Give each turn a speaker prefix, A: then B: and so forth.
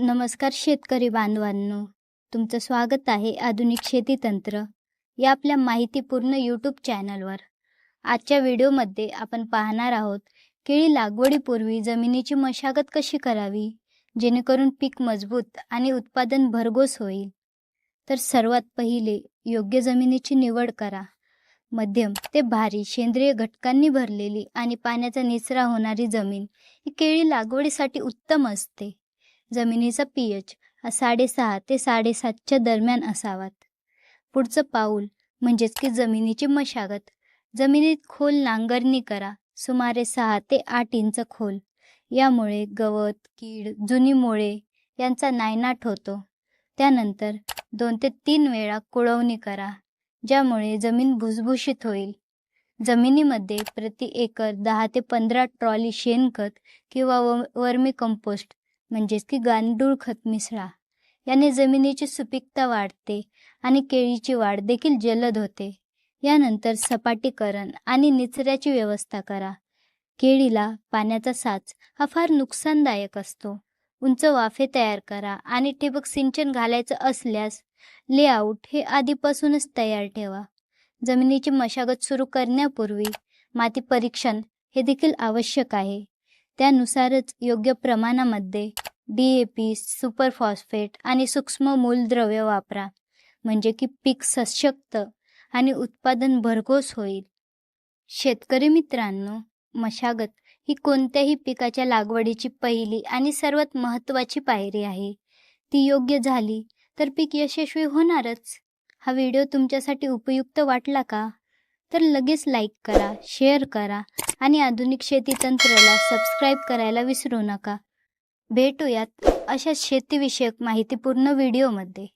A: नमस्कार शेतकरी बांधवांनो. तुमचं स्वागत आहे आधुनिक शेती तंत्र या आपल्या माहितीपूर्ण यूट्यूब चॅनलवर. आजच्या व्हिडिओमध्ये आपण पाहणार आहोत केळी लागवडीपूर्वी जमिनीची मशागत कशी करावी? जेणेकरून पीक मजबूत आणि उत्पादन भरघोस होईल. तर सर्वात पहिले योग्य जमिनीची निवड करा. मध्यम ते भारी सेंद्रिय घटकांनी भरलेली आणि पाण्याचा निचरा होणारी जमीन ही केळी लागवडीसाठी उत्तम असते. जमिनीचा पी एच हा साडेसहा ते साडेसातच्या दरम्यान असावात. पुढचं पाऊल म्हणजेच की जमिनीची मशागत. जमिनीत खोल नांगरणी करा सुमारे सहा ते आठ इंच खोल. यामुळे गवत कीड जुनी मुळे यांचा नायनाट होतो. त्यानंतर दोन ते तीन वेळा कुळवणी करा ज्यामुळे जमीन भुसभुशीत होईल. जमिनीमध्ये प्रति एकर दहा ते पंधरा ट्रॉली शेणखत किंवा व वर्मी कंपोस्ट म्हणजेच की गांडूळ खत मिसळा. याने जमिनीची सुपीकता वाढते आणि केळीची वाढ देखील जलद होते. यानंतर सपाटीकरण आणि निचऱ्याची व्यवस्था करा. केळीला पाण्याचा साच हा फार नुकसानदायक असतो. उंच वाफे तयार करा आणि ठिबक सिंचन घालायचं असल्यास लेआउट हे आधीपासूनच तयार ठेवा. जमिनीची मशागत सुरू करण्यापूर्वी माती परीक्षण हे देखील आवश्यक आहे. त्यानुसारच योग्य प्रमाणामध्ये D A P super phosphate आणि सूक्ष्म मूलद्रव्य वापरा म्हणजे की पीक सशक्त आणि उत्पादन भरघोस होईल. शेतकरी मित्रांनो मशागत ही कोणत्याही पिकाच्या लागवडीची पहिली आणि सर्वात महत्त्वाची पायरी आहे. ती योग्य झाली तर पीक यशस्वी होणारच. हा व्हिडिओ तुमच्यासाठी उपयुक्त वाटला का? तर लगेच लाईक करा शेअर करा आणि आधुनिक शेती तंत्राला सबस्क्राईब करायला विसरू नका. भेटूयात अशा शेतीविषयक माहितीपूर्ण व्हिडिओमध्ये.